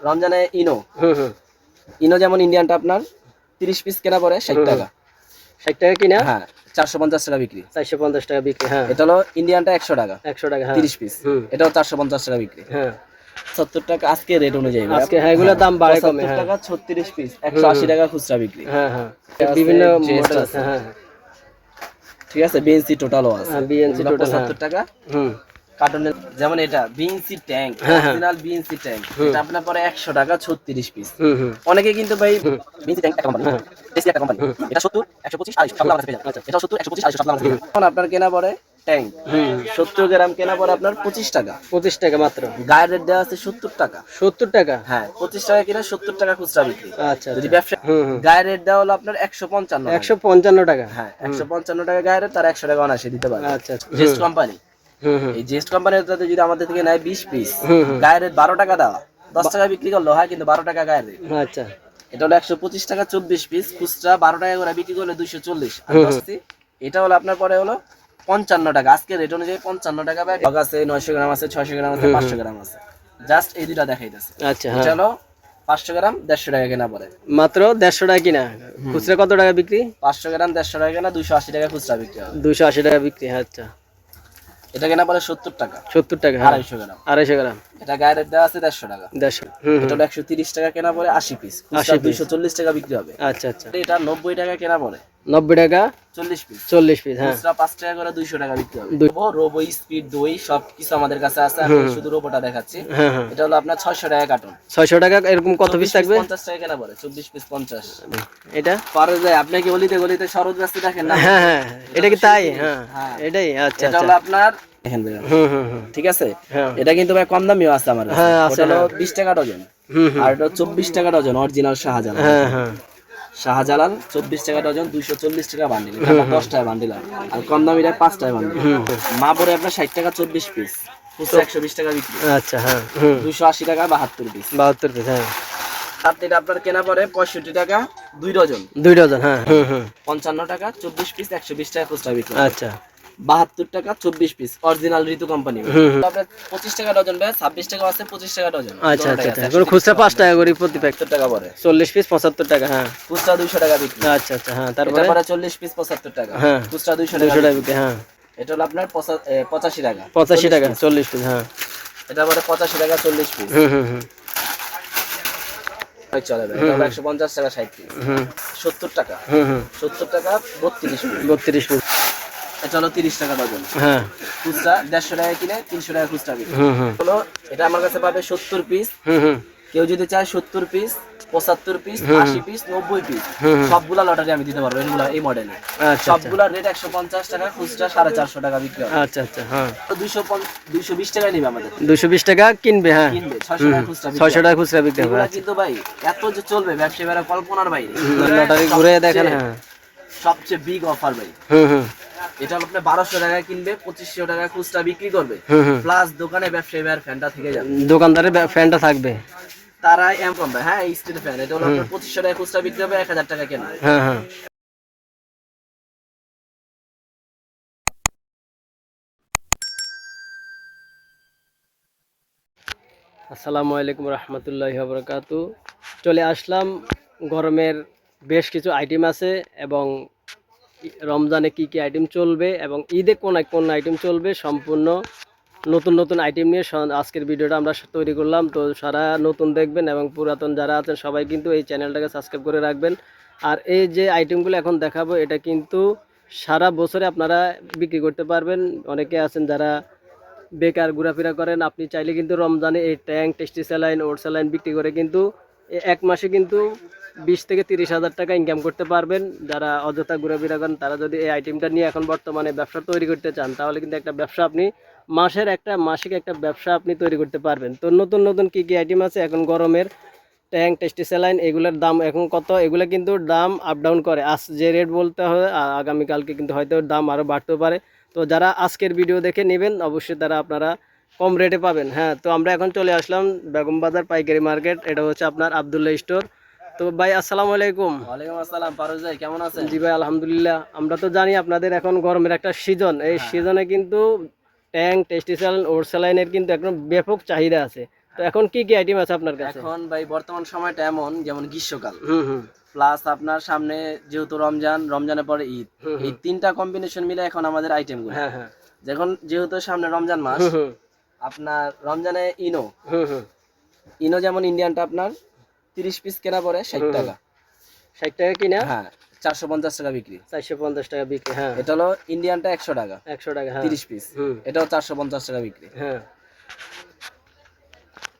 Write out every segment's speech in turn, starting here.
রমজানে ইনো। ইনো যেমন ইন্ডিয়ানটা আপনার তিরিশ পিস কেনা পড়ে ষাট টাকা। ষাট টাকা কিনা? হ্যাঁ চারশো পঞ্চাশ টাকা বিক্রি। চারশো পঞ্চাশ টাকা বিক্রি হ্যাঁ। এটা হলো ইন্ডিয়ানটা একশো টাকা। একশো টাকা হ্যাঁ। তিরিশ পিস এটাও চারশো পঞ্চাশ টাকা বিক্রি। হ্যাঁ। সত্তর টাকা আজকে রেট অনুযায়ী আজকে হ্যাঁ এগুলোর দাম বাড়ে কমে 75 হ্যাঁ। টাকা ছত্রিশ পিস একশো আশি টাকা খুচরা বিক্রি। হ্যাঁ হ্যাঁ। বিভিন্ন মডেল আছে। আছে হ্যাঁ। ঠিক আছে বিএনসি টোটালও আছে। total, হ্যাঁ। 75 টাকা। হুম। কার্টনের যেমন এটা বিএনসি ট্যাঙ্ক হ্যাঁ, হ্যাঁ। Original BNC tank. এটা আপনার পরে একশো টাকা ছত্রিশ পিস হুম হুম। অনেকে কিন্তু ভাই বিএনসি ট্যাঙ্ক একটা কোম্পানি হ্যাঁ। একটা কোম্পানি এটা সত্তর একশো পঁচিশ আড়াইশো সব আমার কাছে পেয়ে যাবেন। এটা সত্তর একশো পঁচিশ আড়াইশো সব আমার কাছে পেয়ে যাবেন। এখন আপনার কেনা পড়ে ট্যাঙ্ক। হুম। সত্তর গ্রাম কেনা পড়ে আপনার পঁচিশ টাকা। পঁচিশ টাকা মাত্র। গায়ের রেট দেওয়া আছে সত্তর টাকা। সত্তর টাকা? হ্যাঁ পঁচিশ টাকা কিনা সত্তর টাকা খুচরা বিক্রি। আচ্ছা যদি আচ্ছা। ব্যবসা গায়ের রেট দেওয়া হলো আপনার একশো পঞ্চান্ন একশো পঞ্চান্ন টাকা। হ্যাঁ একশো পঞ্চান্ন টাকা গায়ের রেট তার একশো টাকা অনায়াসে দিতে পারে আচ্ছা আচ্ছা। কোম্পানি হুম এই জেস্ট কোম্পানির যদি আমাদের থেকে নেয় বিশ পিস গায়ের রেট বারো টাকা দেওয়া। দশ টাকা বিক্রি করল হয় কিন্তু বারো টাকা গায়ের রেট। আচ্ছা। এটা হলো একশো পঁচিশ টাকা চব্বিশ পিস খুচরা বারো টাকা করে বিক্রি করলে দুইশো চল্লিশ। এটা হলো আপনার পরে হলো পঞ্চান্ন টাকা। আজকে রেট অনুযায়ী পঞ্চান্ন টাকা ব্যাগ। আছে নয়শো গ্রাম আছে ছয়শো গ্রাম আছে পাঁচশো গ্রাম আছে। জাস্ট এই দুটা দেখাইতেছে। আচ্ছা এটা হ্যাঁ পাঁচশো গ্রাম দেড়শো টাকা কেনা পড়ে মাত্র দেড়শো টাকা কিনা? খুচরা কত টাকা বিক্রি? পাঁচশো গ্রাম দেড়শো টাকা কেনা দুশো আশি টাকা খুচরা বিক্রি দুশো আশি টাকা বিক্রি আচ্ছা। এটা কেনা পড়ে সত্তর টাকা। সত্তর টাকা হ্যাঁ। আড়াইশো গ্রাম। আড়াইশো গ্রাম। এটা গায়ের রেট দেওয়া আছে দেড়শো টাকা। দেড়শো এটা একশো তিরিশ টাকা কেনা পড়ে আশি পিস আশি দুইশো চল্লিশ টাকা বিক্রি হবে। আচ্ছা আচ্ছা। এটা নব্বই টাকা কেনা পড়ে। নব্বই টাকা চল্লিশ পিস চল্লিশ পিস হ্যাঁ। পাঁচ টাকা করে দুইশো টাকা বিক্রি হবে। রোবো স্পিড দই সব কিছু আমাদের কাছে আছে। আমি শুধু রোবোটা দেখাচ্ছি। হ্যাঁ হ্যাঁ। এটা হলো আপনার ছয়শো টাকা কার্টন ছয়শো টাকা এরকম কত পিস থাকবে? পঞ্চাশ টাকা কেনা পড়ে চব্বিশ পিস পঞ্চাশ। এটা? পারে যায় আপনি কি গলিতে গলিতে শরৎ ব্যস্ত দেখেন না? হ্যাঁ হ্যাঁ। এটা কি তাই? হ্যাঁ। হ্যাঁ। এটাই আচ্ছা এটা আচ্ছা। হলো আপনার দেখেন ভাইয়া, হুম হুম হুম। ঠিক আছে? এটা কিন্তু ভাই কম দামিও আছে আমার। বিশ টাকা ডজন আর এটা চব্বিশ টাকা ডজন অরিজিনাল হ্যাঁ হ্যাঁ। শাহজালাল চব্বিশ টাকা ডজন দুইশো চল্লিশ টাকা বান্ডিল। দশ টাকা বান্ডিল আর কম দামিটা পাঁচ টাকা বান্ডিল মা পরে আপনার ষাট টাকা চব্বিশ পিস একশো বিশ টাকা বিক্রি। আচ্ছা হ্যাঁ দুইশো আশি টাকা বাহাত্তর পিস বাহাত্তর পিস হ্যাঁ। আর আপনার কেনা পরে পঁয়ষট্টি টাকা দুই ডজন। দুই ডজন হ্যাঁ পঞ্চান্ন টাকা চব্বিশ পিস একশো বিশ টাকা খুচরা বিক্রি আচ্ছা। বাহাত্তর টাকা চব্বিশ পিস অরিজিনাল ঋতু কোম্পানি পঁচিশ টাকা ডজন ভাই ছাব্বিশ টাকা আছে পঁচিশ টাকা ডজন আচ্ছা আচ্ছা আচ্ছা। খুচরা পাঁচ টাকা করে প্রতি প্যাক টাকা পরে। চল্লিশ পিস পঁচাত্তর টাকা হ্যাঁ। খুচরা দুইশো টাকা বিক্রি। আচ্ছা আচ্ছা হ্যাঁ তারপরে? চল্লিশ পিস পঁচাত্তর টাকা। হ্যাঁ। খুচরা দুইশো দুশো টাকা বিক্রি। হ্যাঁ। এটা হলো আপনার পঁচাশি টাকা। পঁচাশি টাকা চল্লিশ পিস হ্যাঁ। এটা পরে পঁচাশি টাকা চল্লিশ পিস হুম হুম চলে একশো পঞ্চাশ টাকা ষাট পিস সত্তর টাকা। হুম হুম। সত্তর টাকা বত্রিশ বত্রিশ পিস এটা হলো তিরিশ টাকা ডজন। হ্যাঁ। খুচরা দেড়শো টাকা কিনে তিনশো টাকা খুচরা বিক্রি। হলো এটা আমার কাছে পাবে সত্তর পিস কেউ যদি চায় সত্তর পিস পঁচাত্তর পিস আশি পিস নব্বই পিস। সবগুলা লটারি আমি দিতে পারব এগুলা এই মডেলে আচ্ছা আচ্ছা। সবগুলা রেট একশো পঞ্চাশ টাকা খুচরা সাড়ে চারশো টাকা বিক্রি আচ্ছা আচ্ছা হ্যাঁ। তো দুইশো দুইশো বিশ টাকা নিবে আমাদের। দুশো বিশ টাকা কিনবে হ্যাঁ। কিনবে ছয়শো টাকা খুচরা বিক্রি ছয়শো হবে। টাকা খুচরা বিক্রি হবে আচ্ছা। কিন্তু ভাই এত যে চলবে ব্যবসায়ীরা কল্পনার বাইরে। লটারি ঘুরে দেখেন হ্যাঁ। সবচেয়ে বিগ অফার ভাই। হুম হুম এটা হলো আপনার বারোশো টাকা কিনবে পঁচিশশো টাকা খুচরা বিক্রি করবে। প্লাস দোকানে ব্যবসায়ী ভাইয়ের ফ্যানটা থেকে যাবে। দোকানদারের ফ্যানটা থাকবে। তারা এম কম ভাই হ্যাঁ স্টিল ফ্যান এটা হলো আপনার পঁচিশশো টাকা খুচরা বিক্রি হবে এক হাজার টাকা কেনা। হ্যাঁ হ্যাঁ। আসসালামু আলাইকুম রহমতুল্লাহ বরকাতু চলে আসলাম গরমের বেশ কিছু আইটেম আছে এবং রমজানে কি কি আইটেম চলবে এবং ঈদে কোন কোন আইটেম চলবে সম্পূর্ণ নতুন নতুন আইটেম নিয়ে আজকের ভিডিওটা আমরা তৈরি করলাম। তো সারা নতুন দেখবেন এবং পুরাতন যারা আছেন, সবাই কিন্তু এই চ্যানেলটাকে সাবস্ক্রাইব করে রাখবেন। আর এই যে আইটেমগুলো এখন দেখাবো, এটা কিন্তু সারা বছরে আপনারা বিক্রি করতে পারবেন। অনেকে আছেন যারা বেকার ঘোরাফেরা করেন, আপনি চাইলে কিন্তু রমজানে এই ট্যাঙ্ক টেস্টি স্যালাইন, ওট স্যালাইন বিক্রি করে কিন্তু এক মাসে কিন্তু বিশ থেকে তিরিশ হাজার টাকা ইনকাম করতে পারবেন। যারা অযথা ঘোরাফেরা করেন, তারা যদি এই আইটেমটা নিয়ে এখন বর্তমানে ব্যবসা তৈরি করতে চান, তাহলে কিন্তু একটা ব্যবসা আপনি মাসের একটা, মাসিক একটা ব্যবসা আপনি তৈরি করতে পারবেন। তো নতুন নতুন কী কী আইটেম আছে? এখন গরমের ট্যাঙ্ক টেস্টি স্যালাইন এগুলোর দাম এখন কত? এগুলো কিন্তু দাম আপ ডাউন করে। আজ যে রেট বলতে আ- আগামীকালকে কিন্তু হয়তো দাম আরও বাড়তেও পারে। তো যারা আজকের ভিডিও দেখে নেবেন, অবশ্যই তারা আপনারা কম রেটে পাবেন। হ্যাঁ তো আমরা এখন চলে আসলাম বেগম বাজার পাইকারি মার্কেট এটা হচ্ছে আপনার আবদুল্লাহ স্টোর তো ভাই আসসালামু আলাইকুম। ওয়ালাইকুম আসসালাম পারুজ ভাই কেমন আছেন? জি ভাই আলহামদুলিল্লাহ। আমরা তো জানি আপনাদের এখন গরমের একটা সিজন এই সিজনে কিন্তু ট্যাঙ্ক টেস্টি স্যালাইন ওর স্যালাইনের কিন্তু একদম ব্যাপক চাহিদা আছে। তো এখন কি কি আইটেম আছে আপনার কাছে? এখন ভাই বর্তমান সময়টা এমন যেমন গ্রীষ্মকাল। হুম হুম। প্লাস আপনার সামনে যেহেতু রমজান রমজানের পরে ঈদ। এই তিনটা কম্বিনেশন মিলে এখন আমাদের আইটেমগুলো। হ্যাঁ হ্যাঁ। যখন যেহেতু সামনে রমজান মাস আপনার রমজানে ইনো। হুম হুম। ইনো যেমন ইন্ডিয়ানটা আপনার তিরিশ পিস কেনা পড়ে ষাট টাকা। ষাট টাকা কিনা? হ্যাঁ চারশো পঞ্চাশ টাকা বিক্রি। চারশো পঞ্চাশ টাকা বিক্রি হ্যাঁ। এটা হলো ইন্ডিয়ানটা একশো টাকা। একশো টাকা হ্যাঁ। তিরিশ পিস এটাও চারশো পঞ্চাশ টাকা বিক্রি। হ্যাঁ।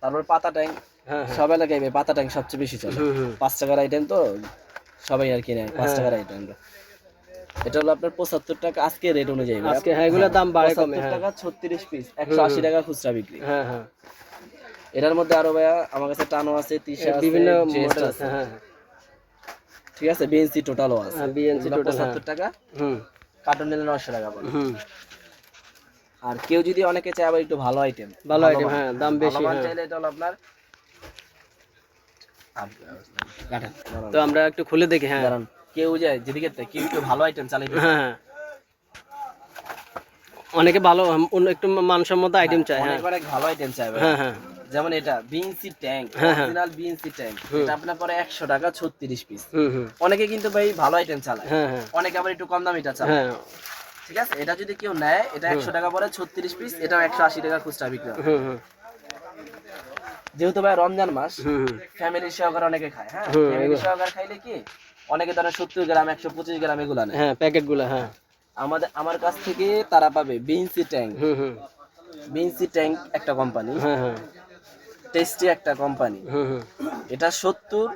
তারপর পাতা ট্যাঙ্ক হ্যাঁ হ্যাঁ। সব এলাকায় পাতা ট্যাঙ্ক সবচেয়ে বেশি চলে। পাঁচ টাকার আইটেম তো সবাই আর কি নেয় পাঁচ। টাকার আইটেম এটা হলো আপনার পঁচাত্তর টাকা আজকে রেট অনুযায়ী আজকে হ্যাঁ এগুলোর দাম বাড়ে কমে 75 টাকা ছত্রিশ পিস একশো আশি টাকা খুচরা বিক্রি। হ্যাঁ হ্যাঁ। এটার মধ্যে আরও ভাইয়া আমার কাছে টানো আছে তিসা আছে বিভিন্ন মডেল আছে। হ্যাঁ। ঠিক আছে বিএনসি টোটালও আছে। হ্যাঁ বিএনসি টোটাল হ্যাঁ। পঁচাত্তর টাকা। হুম। কার্টন নিলে নশো টাকা পড়ে। হুম। আর কেউ যদি অনেকে চায় আবার একটু ভালো আইটেম ভালো item, হ্যাঁ, দাম বেশি, হ্যাঁ। চাইলে এটা হলো আপনার তো আমরা একটু খুলে দেখি হ্যাঁ। কেউ যায় যেদিকে থেকে, কেউ একটু ভালো আইটেম দিচ্ছে। হ্যাঁ। অনেকে ভালো একটু মানসম্মত আইটেম চায় হ্যাঁ। অনেক ভালো আইটেম ভাই। হ্যাঁ হ্যাঁ। যেমন এটা বিএনসি ট্যাঙ্ক হ্যাঁ, হ্যাঁ। Original BNC tank. এটা আপনার পরে একশো টাকা ছত্রিশ পিস হুম হুম। অনেকে কিন্তু ভাই ভালো আইটেম চালায়। হ্যাঁ অনেকে আবার একটু কম দামিটা চালায়। হ্যাঁ। ঠিক আছে? এটা যদি কেউ নেয় এটা একশো টাকা পরে ছত্রিশ পিস এটাও একশো আশি টাকা খুচরা বিক্রি হয় যেহেতু ভাই রমজান মাস ফ্যামিলি সহকারে অনেকে খায় হ্যাঁ? ফ্যামিলি সহকারে খাইলে কি? অনেকে ধরেন সত্তর গ্রাম একশো পঁচিশ গ্রাম এগুলা নেয়। হ্যাঁ প্যাকেটগুলো হ্যাঁ। আমাদের আমার কাছ থেকে তারা পাবে বিনসি ট্যাঙ্ক। হুম হুম। বিনসি ট্যাঙ্ক একটা কোম্পানি হ্যাঁ হ্যাঁ। টেস্টি একটা কোম্পানি। এটা সত্তর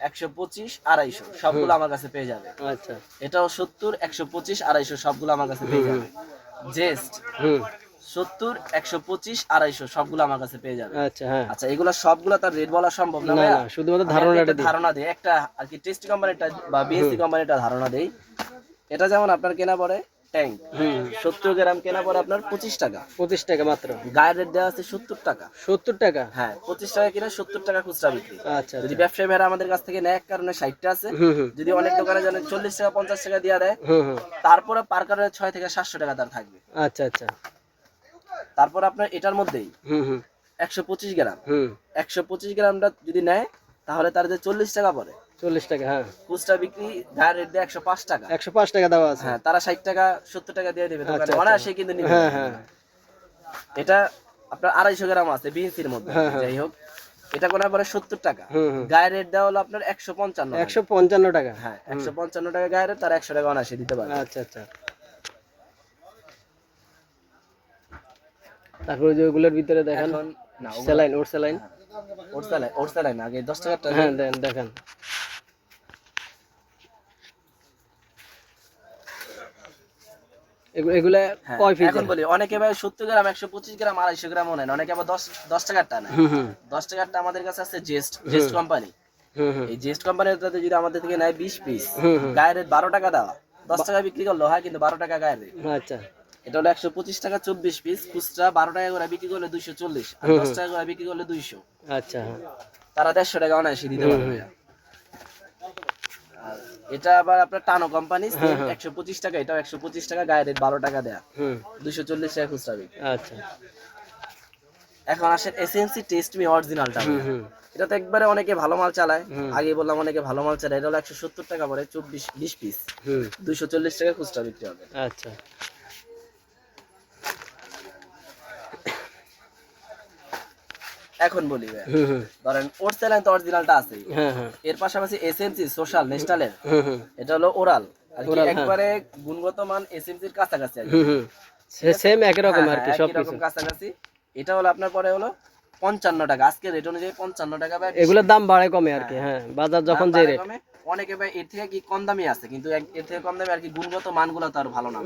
একশো পঁচিশ আড়াইশো সবগুলো আমার কাছে পেয়ে যাবে। আচ্ছা। এটাও সত্তর একশো পঁচিশ আড়াইশো সবগুলো আমার কাছে পেয়ে যাবে। জেস্ট হুম। সত্তর একশো পঁচিশ আড়াইশো সবগুলো আমার কাছে পেয়ে যাবে। আচ্ছা হ্যাঁ। আচ্ছা এগুলো সবগুলো তার রেট বলা সম্ভব না শুধুমাত্র ধারণাটা ধারণা দেয় একটা আর কি টেস্টি কোম্পানিটা বা বিএসসি কোম্পানিটা ধারণা দেই। এটা যেমন আপনার কেনা পড়ে ট্যাঙ্ক সত্তর গ্রাম কেনা পড়ে আপনার পঁচিশ টাকা। পঁচিশ টাকা মাত্র। গায়ের রেট দেওয়া আছে সত্তর টাকা। সত্তর টাকা? হ্যাঁ পঁচিশ টাকা কিনা সত্তর টাকা খুচরা বিক্রি। আচ্ছা যদি আচ্ছা ব্যবসায়ী ভাইরা আমাদের কাছ থেকে নেয় কারণে ষাটটা আছে। যদি অনেক দোকানে জানেন চল্লিশ টাকা পঞ্চাশ টাকা দিয়ে দেয়। তারপরে পার কারণে ছয় থেকে সাতশো টাকা তার থাকবে। আচ্ছা আচ্ছা। তারপর আপনার এটার মধ্যেই একশো পঁচিশ গ্রাম। হুম। একশো পঁচিশ গ্রামটা যদি নেয় তাহলে তার যে চল্লিশ টাকা পড়ে। চল্লিশ টাকা হ্যাঁ। খুচরা বিক্রি গায়ের রেট দেয় একশো পাঁচ টাকা। একশো পাঁচ টাকা দেওয়া আছে। হ্যাঁ তারা ষাট টাকা সত্তর টাকা দিয়ে দেবে। দোকানে আচ্ছা, আচ্ছা। অনায়াসে কিন্তু নিবে। হ্যাঁ হ্যাঁ। এটা আপনার আড়াইশো গ্রাম আছে মধ্যে। হ্যাঁ, হ্যাঁ। যাই হোক এটা কোনো পরে সত্তর টাকা। গায়ের রেট দেওয়া হলো আপনার একশো পঞ্চান্ন একশো পঞ্চান্ন টাকা। হ্যাঁ একশো পঞ্চান্ন টাকা গায়ের রেট তার একশো টাকা অনায়াসে দিতে পারে আচ্ছা আচ্ছা। তারপরে যে ওগুলোর ভিতরে দেখেন স্যালাইন ওর স্যালাইন। ওর স্যালাই ওর স্যালাই না আগে দশ টাকাটা হ্যাঁ দেন দেখেন। এগুলা হ্যাঁ, কয় পিস এখন বলি অনেকে ভাই সত্তর গ্রাম একশো পঁচিশ গ্রাম আড়াইশো গ্রামও নেন অনেকে আবার দশ দশ টাকারটা নেয় হুম হুম। দশ টাকারটা আমাদের কাছে আছে জেস্ট জেস্ট কোম্পানি এই জেস্ট কোম্পানিটাতে যদি আমাদের থেকে নেয় বিশ পিস হুম হুম। গায়ের রেট বারো টাকা দেওয়া। দশ টাকা বিক্রি করল হয় কিন্তু বারো টাকা গায়ের রেট। আচ্ছা। এটা হলো একশো পঁচিশ টাকা চব্বিশ পিস খুচরা বারো টাকা করে বিক্রি করলে দুইশো চল্লিশ আর হুম, দশ হুম। টাকা করে বিক্রি করলে দুইশো। আচ্ছা। তারা দেড়শো টাকা অনায়াসে দিতে পারবে এটা আবার আপনার টানো কোম্পানি হ্যাঁ, হ্যাঁ। একশো পঁচিশ টাকা এটাও একশো পঁচিশ টাকা গায়ে রেট বারো টাকা দেয়া। দুশো চল্লিশ টাকা খুচরা বিক্রি। আচ্ছা। এখন আসেন এসএনসি টেস্ট মি অরিজিনালটা এটা তো একবারে অনেকে ভালো মাল চালায়। আগে বললাম অনেকে ভালো মাল চালায়। এটা হলো একশো সত্তর টাকা পরে চব্বিশ বিশ পিস দুশো দুইশো চল্লিশ টাকা খুচরা বিক্রি হবে। আচ্ছা। এখন বলি হুম হুম ধরেন ওর চ্যানেল তো অরিজিনালটা আছেই। হ্যাঁ হ্যাঁ। এর পাশাপাশি এসএমসি সোশ্যাল ন্যাশনালের এটা হলো ওরাল আর কি হ্যাঁ। একবারে গুণগত মান এসএমসির কাছাকাছি আর সেম একই রকম হ্যাঁ, আর কি হ্যাঁ, সব কিছু। কাছাকাছি। এটা হলো আপনার পরে হলো পঞ্চান্ন টাকা। আজকে রেট অনুযায়ী পঞ্চান্ন টাকা এগুলোর দাম বাড়ে কমে আর কি হ্যাঁ। বাজার যখন যে রেট অনেকে ভাই এর থেকে কি কম দামি আছে কিন্তু এর থেকে কম দামি আর কি গুণগত মানগুলো তার ভালো না।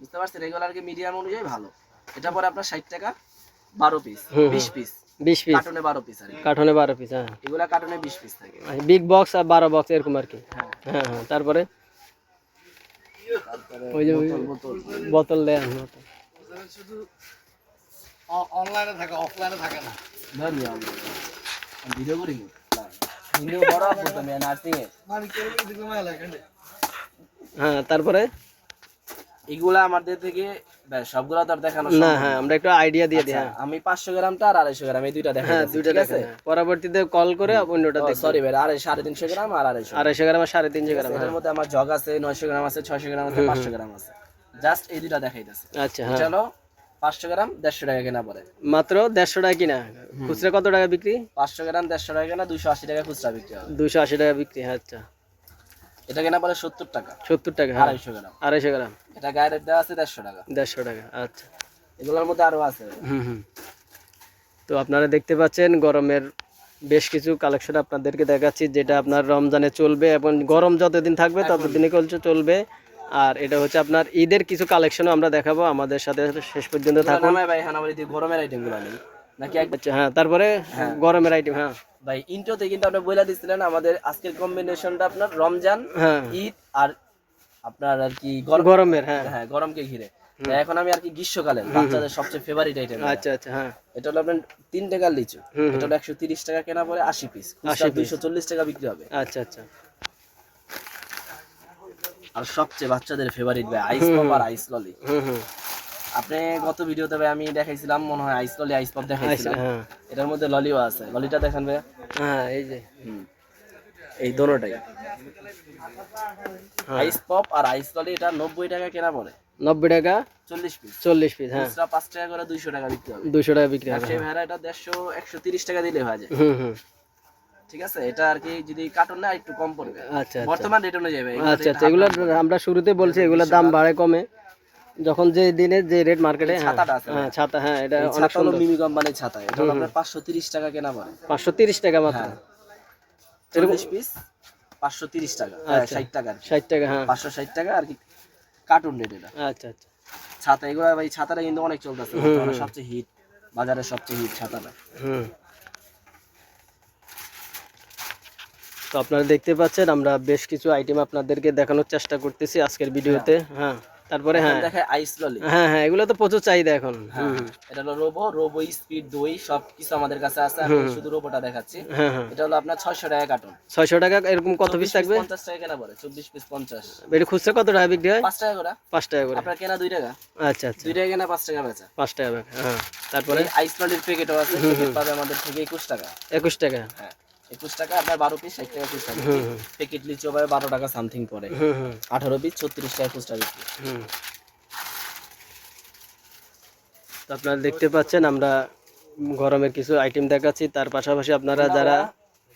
বুঝতে পারছেন? এগুলো আর কি মিডিয়াম অনুযায়ী ভালো। এটা পরে আপনার ষাট টাকা বারো পিস। বিশ পিস বিশ পিস কার্টুনে বারো পিস আর কার্টনে বারো পিস হ্যাঁ। এগুলা কার্টুনে বিশ পিস থাকে। বিগ বক্স আর বারো বক্স এরকম আর কি। হ্যাঁ। হ্যাঁ হ্যাঁ তারপরে? ওই যে বোতল বোতল। বোতল দেন ধরি আমি ভিডিও করি ভিডিও বড় আপলোড আমি নার্সিং এ হ্যাঁ তারপরে? এগুলা আমাদের থেকে সবগুলো তো দেখানো না হ্যাঁ আমরা একটু আইডিয়া দিয়ে দিই আচ্ছা, হ্যাঁ। আমি পাঁচশো গ্রামটা আর আড়াইশো গ্রাম এই দুইটা দেখা হ্যাঁ দুইটা আছে। পরবর্তীতে কল করে অন্যটা দেখবেন সরি ভাই আড়াই সাড়ে গ্রাম আর গ্রাম। আর গ্রাম মধ্যে আমার জগ আছে নয়শো গ্রাম আছে ছয়শো গ্রাম আছে পাঁচশো গ্রাম আছে। জাস্ট এই দুইটা দেখাইতেছে আচ্ছা হ্যাঁ। হলো পাঁচশো গ্রাম দেড়শো টাকা কেনা পড়ে। মাত্র দেড়শো টাকা কিনা? খুচরা কত টাকা বিক্রি? পাঁচশো গ্রাম দেড়শো টাকা কেনা দুইশো আশি টাকা খুচরা বিক্রি দুশো আশি টাকা বিক্রি হ্যাঁ আচ্ছা। এটা কেনা পড়ে সত্তর টাকা। সত্তর টাকা হ্যাঁ। আড়াইশো গ্রাম। আড়াইশো গ্রাম। এটা গায়ের রেট দেওয়া আছে দেড়শো টাকা। দেড়শো টাকা আচ্ছা। এগুলোর মধ্যে আরও আছে। হুম হুম। তো আপনারা দেখতে পাচ্ছেন গরমের বেশ কিছু কালেকশন আপনাদেরকে দেখাচ্ছি যেটা আপনার রমজানে চলবে এবং গরম যতদিন থাকবে ততদিনই কলছে চলবে। আর এটা হচ্ছে আপনার ঈদের কিছু কালেকশনও আমরা দেখাবো আমাদের সাথে শেষ পর্যন্ত থাকুন। দিয়ে গরমের আইটেমগুলো নেই। নাকি আচ্ছা হ্যাঁ তারপরে গরমের আইটেম হ্যাঁ। ভাই ইন্ট্রোতে কিন্তু আপনি বলে দিচ্ছিলেন আমাদের আজকের কম্বিনেশনটা আপনার রমজান হ্যাঁ। ঈদ আর আপনার আর কি গরমের হ্যাঁ। হ্যাঁ গরমকে ঘিরে। এখন আমি আর কি গ্রীষ্মকালে বাচ্চাদের সবচেয়ে ফেভারিট আইটেম আচ্ছা আচ্ছা হ্যাঁ। এটা হলো আপনার তিন টাকার লিচু। এটা হলো একশো তিরিশ টাকা কেনা পরে আশি পিস 80 দুইশো চল্লিশ টাকা বিক্রি হবে। আচ্ছা আচ্ছা। আর সবচেয়ে বাচ্চাদের ফেভারিট ভাই আইস পপ আর আইস ললি হুম হুম। আপনি গত ভিডিওতে ভাই আমি দেখাইছিলাম মনে হয় আইস ললি আইস পপ দেখাইছিলাম। হ্যাঁ। এটার মধ্যে ললিও আছে। ললিটা দেখেন ভাই হ্যাঁ এই যে। এই দোনোটাই। হ্যাঁ। আইস পপ আর আইস ললি এটা নব্বই টাকা কেনা পড়ে। নব্বই টাকা? চল্লিশ পিস। চল্লিশ পিস হ্যাঁ। পাঁচ টাকা করে দুইশো টাকা বিক্রি হবে। দুশো টাকা বিক্রি হবে সেই ভেড়া এটা দেড়শো একশো তিরিশ টাকা দিলে হয়ে যায়। হুম হুম। ঠিক আছে? এটা আর কি যদি কার্টন না একটু কম পড়বে। আচ্ছা আচ্ছা। বর্তমান রেট অনুযায়ী আচ্ছা আচ্ছা। এগুলো আমরা শুরুতে বলছি এগুলোর দাম বাড়ে কমে। যখন যে দিনে যে রেট মার্কেটে হ্যাঁ ছাতাটা আছে হ্যাঁ ছাতা হ্যাঁ এটা অনেক হলো সুন্দর। মিমি কোম্পানির ছাতা। এটা আপনার পাঁচশো তিরিশ টাকা কেনা পড়ে। পাঁচশো তিরিশ টাকা মাত্র। হ্যাঁ। চল্লিশ পিস পাঁচশো তিরিশ টাকা। আচ্ছা। ষাট টাকা আর কি। ষাট টাকা হ্যাঁ। পাঁচশো ষাট টাকা আর কি। কার্টুন রেট এটা। আচ্ছা আচ্ছা। ছাতা এগুলো ভাই ছাতাটা কিন্তু অনেক চলতেছে। সবচেয়ে হিট বাজারের সবচেয়ে হিট ছাতাটা। হুম। তো আপনারা দেখতে পাচ্ছেন আমরা বেশ কিছু আইটেম আপনাদেরকে দেখানোর চেষ্টা করতেছি আজকের ভিডিওতে হ্যাঁ। তারপরে হ্যাঁ। দেখে আইস ললি হ্যাঁ হ্যাঁ এগুলো তো প্রচুর চাহিদা এখন। হ্যাঁ হুম। এটা হলো রোবো রোবো স্পিড দই সব কিছু আমাদের কাছে আছে। আমি শুধু রোবোটা দেখাচ্ছি। হ্যাঁ হ্যাঁ। এটা হলো আপনার ছয়শো টাকা কার্টুন ছয়শো টাকা এরকম কত পিস থাকবে? পঞ্চাশ টাকা কেনা পড়ে চব্বিশ পিস পঞ্চাশ। এটা খুচরা কত টাকা বিক্রি হয়? পাঁচ টাকা করে। পাঁচ টাকা করে। আপনার কেনা দুই টাকা। আচ্ছা আচ্ছা। দুই টাকা কেনা পাঁচ টাকা বেচা। পাঁচ টাকা করে, হ্যাঁ। তারপরে? আইস ললির প্যাকেটও আছে প্যাকেট পাবে আমাদের থেকে একুশ টাকা। একুশ টাকা। হ্যাঁ। একুশ টাকা আপনার বারো পিস ষাট টাকা খুচরা হুম হুম। প্যাকেট লিচু পাবে বারো টাকা সামথিং পড়ে। হুম হুম। আঠারো পিস ছত্রিশ টাকা খুচরা বিক্রি। তো আপনারা দেখতে পাচ্ছেন আমরা গরমের কিছু আইটেম দেখাচ্ছি। তার পাশাপাশি আপনারা যারা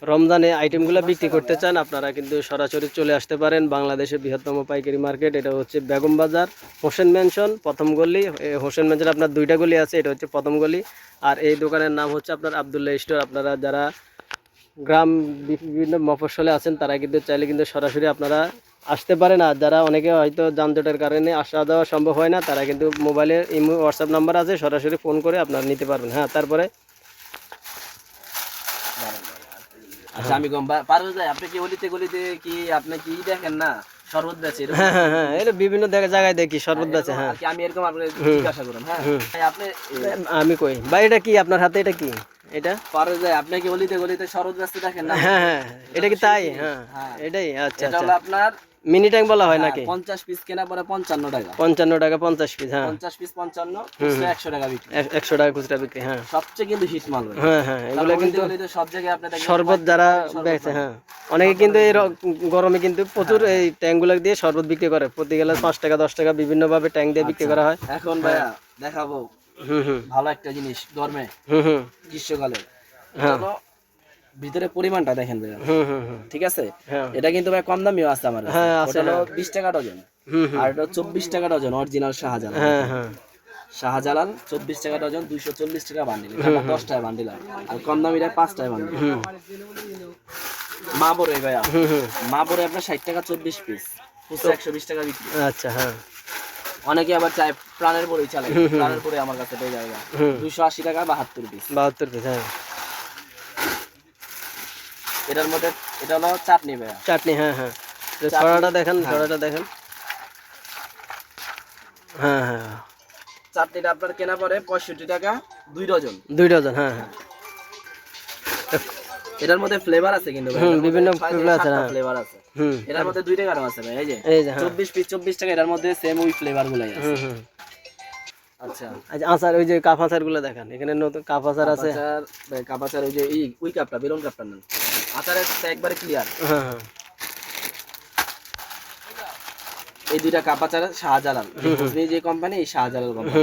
রমজানে আইটেমগুলো বিক্রি করতে চান আপনারা কিন্তু সরাসরি চলে আসতে পারেন। বাংলাদেশের বৃহত্তম পাইকারি মার্কেট এটা হচ্ছে বেগম বাজার হোসেন ম্যানশন প্রথম গলি। হোসেন ম্যানশন আপনার দুইটা গলি আছে এটা হচ্ছে প্রথম গলি। আর এই দোকানের নাম হচ্ছে আপনার আবদুল্লাহ স্টোর। আপনারা যারা গ্রাম বিভিন্ন মফস্বলে আছেন তারা কিন্তু চাইলে কিন্তু সরাসরি আপনারা আসতে পারেন আর যারা অনেকে হয়তো যানজটের কারণে আসা যাওয়া সম্ভব হয় না তারা কিন্তু মোবাইলে ইমো হোয়াটসঅ্যাপ নাম্বার আছে সরাসরি ফোন করে আপনারা নিতে পারবেন। হ্যাঁ তারপরে? আচ্ছা আমি গম পারবে যায় আপনি কি গলিতে গলিতে কি আপনি কি দেখেন না? শরবত বেচে হ্যাঁ হ্যাঁ হ্যাঁ এটা বিভিন্ন জায়গায় জায়গায় দেখি শরবত আছে হ্যাঁ। আমি এরকম আপনাকে জিজ্ঞাসা করুন হ্যাঁ। আপনি আমি কই? ভাই এটা কি আপনার হাতে এটা কি? এটা? পারে যায় আপনি কি গলিতে গলিতে শরবত বেচতে দেখেন না? হ্যাঁ হ্যাঁ এটা কি তাই? হ্যাঁ হ্যাঁ। এটাই আচ্ছা এটা আচ্ছা। হলো আপনার মিনি ট্যাঙ্ক বলা হয় নাকি? পঞ্চাশ পিস কেনা পরে পঞ্চান্ন টাকা। পঞ্চান্ন টাকা পঞ্চাশ পিস হ্যাঁ। পঞ্চাশ পিস পঞ্চান্ন খুচরা একশো টাকা বিক্রি। এক- একশো টাকা খুচরা বিক্রি হ্যাঁ। সবচেয়ে কিন্তু হিট মাল হ্যাঁ হ্যাঁ এগুলো কিন্তু সব জায়গায় আপনি শরবত যারা বেচে হ্যাঁ। অনেকে কিন্তু এই গরমে কিন্তু প্রচুর এই ট্যাঙ্কগুলো দিয়ে শরবত বিক্রি করে। প্রতি গেলে পাঁচ টাকা দশ টাকা বিভিন্ন ভাবে ট্যাঙ্ক দিয়ে বিক্রি করা হয়। এখন ভাইয়া দেখাবো ভালো একটা জিনিস হুম গ্রীষ্মকালে। হ্যাঁ। ভিতরে পরিমাণটা দেখেন ভাইয়া। ঠিক আছে? হ্যাঁ। এটা কিন্তু ভাই কম দামিও আছে আমার হ্যাঁ, হলো বিশ টাকা ডজন। আর এটা চব্বিশ টাকা ডজন অরিজিনাল শাহজালাল। হ্যাঁ হ্যাঁ। শাহজালাল চব্বিশ টাকা ডজন দুইশো চল্লিশ টাকা বান্ডিল দশ টাকা বান্ডিল আর কম দামিটা পাঁচ টাকা বান্ডিল মা বড় ভাইয়া। হুম হুম। মা বড় আপনার ষাট টাকা চব্বিশ পিস একশো বিশ টাকা বিক্রি। আচ্ছা হ্যাঁ। অনেকে আবার চায় প্রাণের পরেই চালায়। প্রাণের পরে আমার কাছে পেয়ে যাবে। দুইশো আশি টাকা বাহাত্তর পিস বাহাত্তর পিস হ্যাঁ। এটার মধ্যে এটা হলো চাটনি ভাইয়া। চাটনি হ্যাঁ হ্যাঁ। ছড়াটা দেখেন ছড়াটা দেখেন। হ্যাঁ হ্যাঁ। চাটনিটা আপনার কেনা পরে পঁয়ষট্টি টাকা দুই ডজন। দুই ডজন হ্যাঁ হ্যাঁ। এটার মধ্যে ফ্লেভার আছে কিন্তু বিভিন্ন flavour আছে, হ্যাঁ। ফ্লেভার আছে। হুম। এটার মধ্যে দুইটা কারণ আছে ভাই এই যে এই যে হ্যাঁ। চব্বিশ পিস চব্বিশ টাকা এটার মধ্যে সেম ওই ফ্লেভার গুলাই আছে। আচ্ছা। আচ্ছা আচার ওই যে কাপ আচারগুলো দেখেন এখানে নতুন কাপ আচার আছে। কাপাচার ভাই, কাপাচার ওই যে এই ওই কাপটা বেলুন কাপটা নেন আচারের একবারে ক্লিয়ার হ্যাঁ এই দুইটা কাপাচার শাহজালাল এই যে কোম্পানি এই শাহজালাল কোম্পানি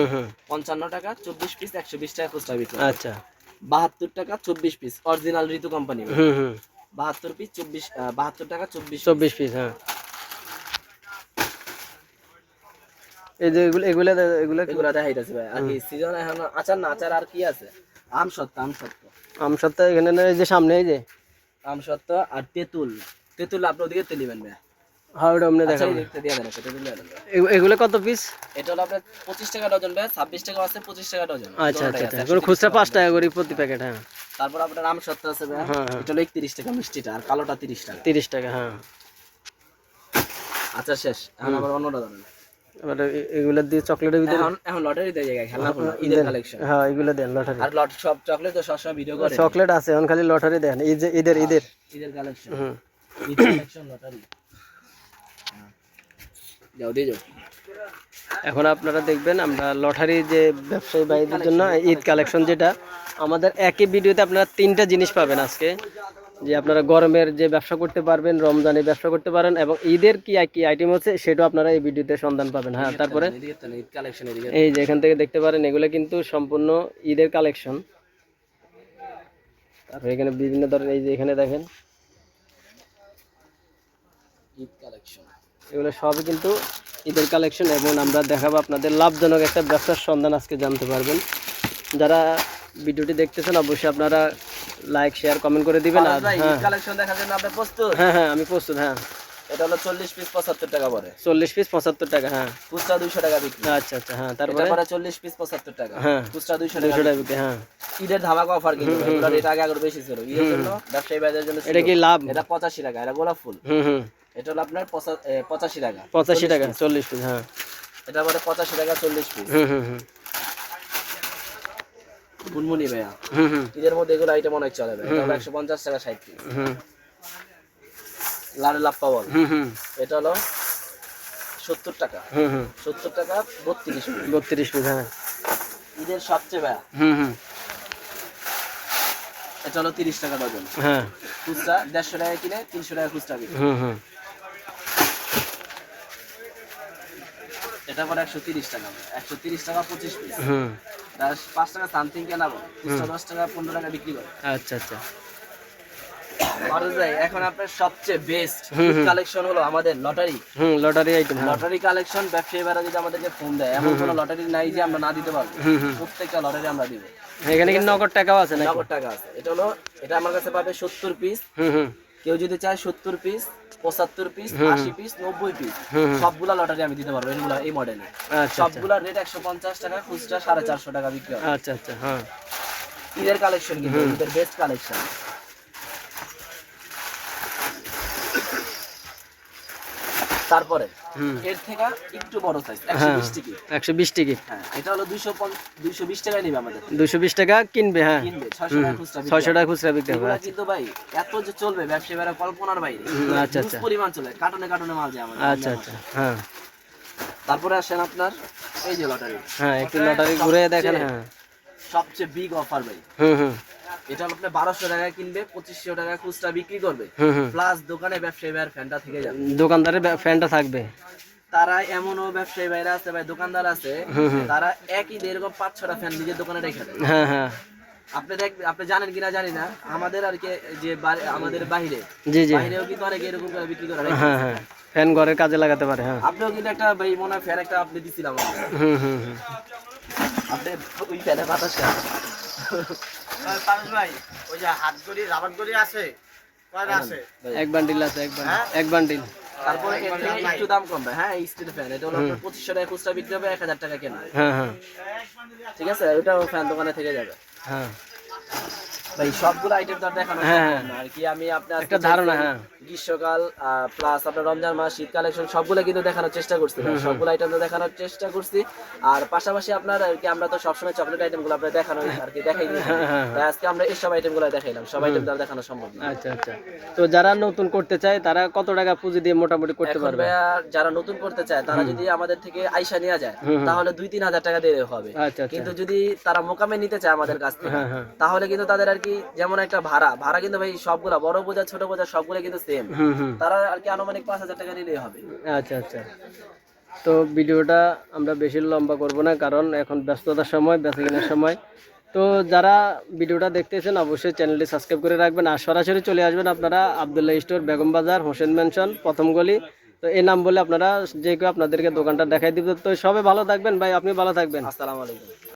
পঞ্চান্ন টাকা চব্বিশ পিস একশো বিশ টাকা খুচরা বিক্রি আচ্ছা। বাহাত্তর টাকা চব্বিশ পিস অরিজিনাল ঋতু কোম্পানি হুম হুম। বাহাত্তর পিস চব্বিশ বাহাত্তর টাকা চব্বিশ চব্বিশ পিস হ্যাঁ। এই যে এগুলো এগুলো এগুলো কি- এগুলা দেখাইতেছে ভাই। আর কি সিজন এখন আচার না আচার আর কি আছে? আম সত্য আম সত্য আম সত্তা এখানে না, এই যে সামনে এই যে। আম আর তেঁতুল। তেঁতুল আপনি ওদিকে তেলিবেন ভাই। হ্যাঁ ওটা আচ্ছা দেখতে দিয়ে দেন এগুলো কত পিস এটা হলো আপনার পঁচিশ টাকা ডজন ভাই ছাব্বিশ টাকা আছে টাকা ডজন। আচ্ছা আচ্ছা আছে, কোনো 130 খুচরা টাকা করে প্রতি প্যাকেট হ্যাঁ। তারপর আপনার আম সত্য আছে ভাই হ্যাঁ, হ্যাঁ। এটা হলো একত্রিশ টাকা মিষ্টিটা আর কালোটা তিরিশ টাকা। তিরিশ টাকা হ্যাঁ। আচ্ছা শেষ। এখন আবার অন্যটা ধরেন। এবার এ- এগুলো দিয়ে চকলেটের ভিতরে এখন লটারি দেয় জায়গায় খেলনা ঈদের কালেকশন হ্যাঁ এগুলো দেন লটারি আর লট সব চকলেট তো সবসময় ভিডিও করে। চকলেট আছে এখন খালি লটারি দেন। ঈদের ঈদের। ঈদের কালেকশন হুম। ঈদ কালেকশন লটারি যাও দিয়ে যাও। এখন আপনারা দেখবেন আমরা লটারি যে ব্যবসায়ী ভাইদের জন্য ঈদ কালেকশন যেটা আমাদের একই ভিডিওতে আপনারা তিনটা জিনিস পাবেন আজকে। যে আপনারা গরমের যে ব্যবসা করতে পারবেন রমজানের ব্যবসা করতে পারেন এবং ঈদের কি কি আইটেম হচ্ছে সেটাও আপনারা এই ভিডিওতে সন্ধান পাবেন। হ্যাঁ তারপরে এই যে এখান থেকে দেখতে পারেন এগুলো কিন্তু সম্পূর্ণ ঈদের কালেকশন। তারপরে এখানে বিভিন্ন ধরনের এই যে এখানে দেখেন। ঈদ কালেকশন। এগুলো সবই কিন্তু ঈদের কালেকশন এবং আমরা দেখাবো আপনাদের লাভজনক একটা ব্যবসার সন্ধান আজকে জানতে পারবেন। যারা ভিডিওটি দেখতেছেন অবশ্যই আপনারা লাইক শেয়ার কমেন্ট করে দিবেন। আর ঈদ হ্যাঁ। কালেকশন দেখার জন্য আপনি প্রস্তুত? হ্যাঁ হ্যাঁ আমি প্রস্তুত হ্যাঁ। এটা হলো চল্লিশ পিস পঁচাত্তর টাকা পরে। চল্লিশ পিস পঁচাত্তর টাকা হ্যাঁ। খুচরা দুইশো টাকা বিক্রি। আচ্ছা আচ্ছা হ্যাঁ এটা তারপরে? পরে চল্লিশ পিস পঁচাত্তর টাকা। হ্যাঁ খুচরা দুইশো টাকা দুশো টাকা বিক্রি, হ্যাঁ। ঈদের ধামাকা অফার কিন্তু রেট আগে আগে বেশি ছিল। ঈদের জন্য ব্যবসায়ী ভাইদের জন্য এটা কি লাভ? এটা পঁচাশি টাকা এটা গোলাপ ফুল। হুম হুম। এটা হলো আপনার পঁচাশি টাকা। পঁচাশি টাকা চল্লিশ পিস হ্যাঁ। এটা পরে পঁচাশি টাকা চল্লিশ পিস হুম হুম হুম। বুনমুনি ভাইয়া। ঈদের মধ্যে এগুলো আইটেম অনেক চলে এটা একশো পঞ্চাশ টাকা ষাট পিস লাল লাপ্পা বল হুম হুম। এটা হলো সত্তর টাকা। হুম হুম। সত্তর টাকা বত্রিশ বত্রিশ পিস হ্যাঁ। ঈদের সবচেয়ে ভাইয়া। হুম হুম। এটা হলো তিরিশ টাকা ডজন হ্যাঁ। খুচরা দেড়শো টাকা কিনে তিনশো টাকা খুচরা বিক্রি হুম হুম এটা পরে একশো তিরিশ টাকা একশো তিরিশ টাকা পঁচিশ পিস। তার পাঁচ টাকা সামথিং খুচরা দশ টাকা পনেরো টাকা বিক্রি করে। আচ্ছা আচ্ছা। এখন আপনার সবচেয়ে বেস্ট। কালেকশন হলো আমাদের লটারি হুম লটারি আইটেম লটারি কালেকশন ব্যবসায়ীরা যদি আমাদেরকে ফোন দেয় এমন কোনো লটারি নাই যে আমরা না দিতে পারব। প্রত্যেকটা লটারি আমরা দিব। এখানে কি নগদ টাকাও আছে নাকি? নগদ টাকা আছে। এটা হলো এটা আমার কাছে পাবে সত্তর পিস হুম হুম। কেউ যদি চায় সত্তর পিস পঁচাত্তর পিস আশি পিস নব্বই পিস সবগুলা লটারি আমি দিতে পারব এগুলো এই মডেলে আচ্ছা আচ্ছা। সবগুলা রেট একশো পঞ্চাশ টাকা খুচরা সাড়ে চারশো টাকা বিক্রি হয় আচ্ছা আচ্ছা হ্যাঁ। ঈদের কালেকশন কিন্তু ঈদের বেস্ট কালেকশন তারপরে এর থেকে একটু বড় সাইজ একশো হ্যাঁ বিশ টিকিট একশো বিশ টিকিট হ্যাঁ এটা হলো দুইশো দুইশো বিশ টাকায় নিবে আমাদের। দুশো বিশ টাকা কিনবে হ্যাঁ। কিনবে ছয়শো টাকা খুচরা বিক্রি হবে। টাকা খুচরা বিক্রি কিন্তু ভাই এত যে চলবে ব্যবসায়ীরা কল্পনার বাইরে। আচ্ছা, আচ্ছা। পরিমাণ চলে কার্টনে কার্টনে মাল যায় আমাদের। আচ্ছা আচ্ছা হ্যাঁ। তারপরে আসেন আপনার এই যে লটারি হ্যাঁ একটু লটারি ঘুরে দেখেন হ্যাঁ। সবচেয়ে বিগ অফার ভাই। হুম হুম। এটা আপনি বারোশো টাকা কিনবে পঁচিশশো টাকা খুচরা বিক্রি করবে। প্লাস দোকানে ব্যবসায়ী ভাইয়ের ফ্যানটা থেকে যাবে। দোকানদারের ফ্যানটা থাকবে। তারা এমনও ব্যবসায়ী ভাইরা আছে ভাই দোকানদার আছে তারা একই এরকম পাঁচ ছটা ফ্যান নিজের দোকানে রেখে দেয়। হ্যাঁ হ্যাঁ। আপনি দেখ আপনি জানেন কিনা জানি না আমাদের আর কি যে আমাদের বাইরে জি জি। বাইরেও কিন্তু অনেকে এরকম করে বিক্রি করে হ্যাঁ হ্যাঁ। ফ্যান ঘরের কাজে লাগাতে পারে হ্যাঁ। আপনিও কিন্তু একটা ভাই মনে হয় ফ্যান একটা আপনি দিছিলাম। হুম হুম হুম। আপনি ওই ফ্যানে বাতাস খান ভাই ওই যে হাত গড়ি রাবার গড়ি আছে? কয়টা আছে? এক বান্ডিল আছে এক বান্ডিল এক বান্ডিল। তারপরে একটু দাম কমবে হ্যাঁ এই স্টিল ফ্যান এটা হলো আপনার পঁচিশশো টাকা খুচরা বিক্রি হবে এক হাজার টাকা কেনা। হ্যাঁ হ্যাঁ। ঠিক আছে ওটা ফ্যান দোকানে থেকে যাবে। হ্যাঁ। ভাই সবগুলো আইটেম তো দেখানো হ্যাঁ। আর কি আমি আপনার একটা ধারণা, হ্যাঁ। গ্রীষ্মকাল প্লাস আপনার রমজান মাস শীত কালেকশন সবগুলো কিন্তু দেখানোর চেষ্টা করছি। সবগুলো আইটেম তো দেখানোর চেষ্টা করছি। আর পাশাপাশি আপনার আর কি আমরা তো সবসময় চকলেট আইটেমগুলো আপনার দেখানো আর কি দেখাই দিই। হ্যাঁ, হ্যাঁ। তাই আজকে আমরা এই সব আইটেমগুলো দেখাইলাম। সব আইটেম তো দেখানো সম্ভব না। আচ্ছা আচ্ছা। তো যারা নতুন করতে চায় তারা কত টাকা পুঁজি দিয়ে মোটামুটি করতে পারবে? যারা নতুন করতে চায় তারা যদি আমাদের থেকে আইসা নেওয়া যায়। তাহলে দুই তিন হাজার টাকা দিলে হবে। আচ্ছা আচ্ছা। কিন্তু যদি তারা মোকামে নিতে চায় আমাদের কাছ থেকে হ্যাঁ হ্যাঁ। তাহলে কিন্তু তাদের আর কি যেমন একটা ভাড়া ভাড়া কিন্তু ভাই সবগুলা বড় বোঝা ছোট বোঝা সবগুলো কিন্তু সেম তারা আর কি আনুমানিক পাঁচ হাজার টাকা নিলেই হবে। আচ্ছা আচ্ছা। তো ভিডিওটা আমরা বেশি লম্বা করব না কারণ এখন ব্যস্ততার সময় বেঁচে কেনার সময়। তো যারা ভিডিওটা দেখতেছেন অবশ্যই চ্যানেলটি সাবস্ক্রাইব করে রাখবেন। আর সরাসরি চলে আসবেন আপনারা আবদুল্লাহ স্টোর বেগম বাজার হোসেন মেনশন প্রথম গলি। তো এই নাম বলে আপনারা যে কেউ আপনাদেরকে দোকানটা দেখাই দিব। তো সবাই ভালো থাকবেন। ভাই আপনি ভালো থাকবেন। আসসালামু আলাইকুম।